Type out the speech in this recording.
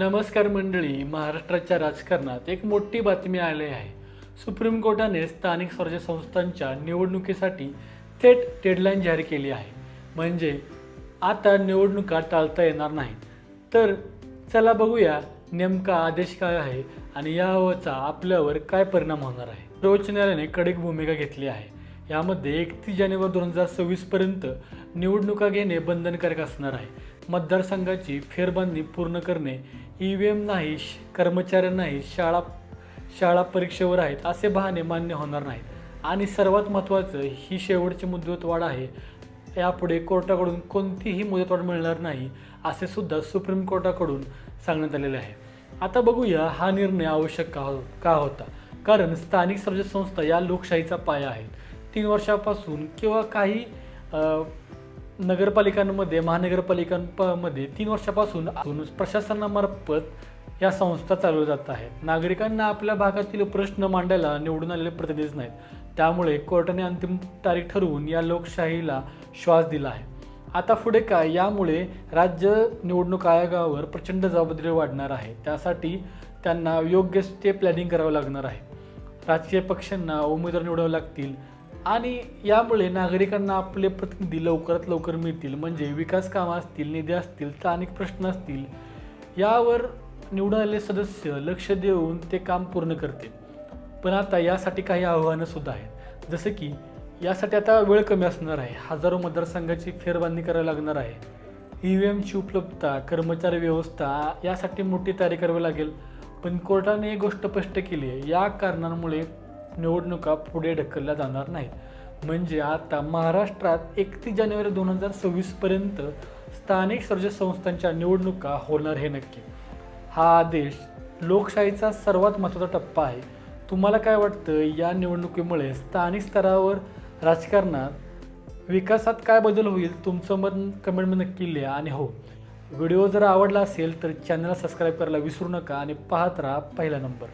नमस्कार मंडळी महाराष्ट्राच्या राजकारणात एक मोठी बातमी आली आहे. सुप्रीम कोर्टाने स्थानिक स्वराज्य संस्थांच्या निवडणुकीसाठी थेट डेडलाईन जाहीर केली आहे. म्हणजे आता निवडणुका टाळता येणार नाहीत. तर चला बघूया नेमका आदेश काय आहे आणि यावरचा आपल्यावर काय परिणाम होणार आहे. सर्वोच्च न्यायालयाने कडक भूमिका घेतली आहे. यामध्ये एकतीस जानेवारी दोन हजार सव्वीसपर्यंत निवडणुका घेणे बंधनकारक असणार आहे. मतदारसंघाची फेरबांधणी पूर्ण करणे ई व्ही एम नाही श- नाही शाळा शाळा परीक्षेवर आहेत असे बहाणे मान्य होणार नाहीत. आणि सर्वात महत्त्वाचं ही शेवटची मुदतवाढ आहे. यापुढे कोर्टाकडून कोणतीही मुदतवाढ मिळणार नाही असे सुद्धा सुप्रीम कोर्टाकडून सांगण्यात आलेले आहे. आता बघूया हा निर्णय आवश्यक का हो- का होता. कारण स्थानिक स्वराज्य संस्था या लोकशाहीचा पाया आहेत. तीन वर्षापासून किंवा काही नगरपालिकांमध्ये महानगरपालिकांमध्ये तीन वर्षापासून प्रशासनामार्फत या संस्था चालवल्या जात आहेत. नागरिकांना आपल्या भागातील प्रश्न मांडायला निवडून आलेले प्रतिनिधीच नाहीत. त्यामुळे कोर्टाने अंतिम तारीख ठरवून या लोकशाहीला श्वास दिला आहे. आता पुढे काय? यामुळे राज्य निवडणूक आयोगावर प्रचंड जबाबदारी वाढणार आहे. त्यासाठी त्यांना योग्य ते प्लॅनिंग करावं लागणार आहे. राजकीय पक्षांना उमेदवार निवडावे लागतील. आणि यामुळे नागरिकांना आपले प्रतिनिधी लवकरात लवकर मिळतील. म्हणजे विकास कामं असतील निधी असतील स्थानिक प्रश्न असतील यावर निवडून आलेले सदस्य लक्ष देऊन ते काम पूर्ण करतील. पण आता यासाठी काही आव्हानं सुद्धा आहेत. जसं की यासाठी आता वेळ कमी असणार आहे. हजारो मतदारसंघाची फेरबांधणी करावी लागणार आहे. ई व्ही एमची उपलब्धता कर्मचारी व्यवस्था यासाठी मोठी तयारी करावी लागेल. पण कोर्टाने एक गोष्ट स्पष्ट केली आहे. या कारणांमुळे निवडणुका पुढे ढकलल्या जाणार नाहीत. म्हणजे आता महाराष्ट्रात एकतीस जानेवारी दोन हजार सव्वीसपर्यंत स्थानिक स्वराज्य संस्थांच्या निवडणुका होणार हे नक्की. हा आदेश लोकशाहीचा सर्वात महत्त्वाचा टप्पा आहे. तुम्हाला काय वाटतं? या निवडणुकीमुळे स्थानिक स्तरावर राजकारणात विकासात काय बदल होईल? तुमचं मत कमेंटमध्ये नक्की लिहा आणि हो. व्हिडिओ जर आवडला असेल तर चॅनलला सबस्क्राईब करायला विसरू नका आणि पाहत राहा पहिला नंबर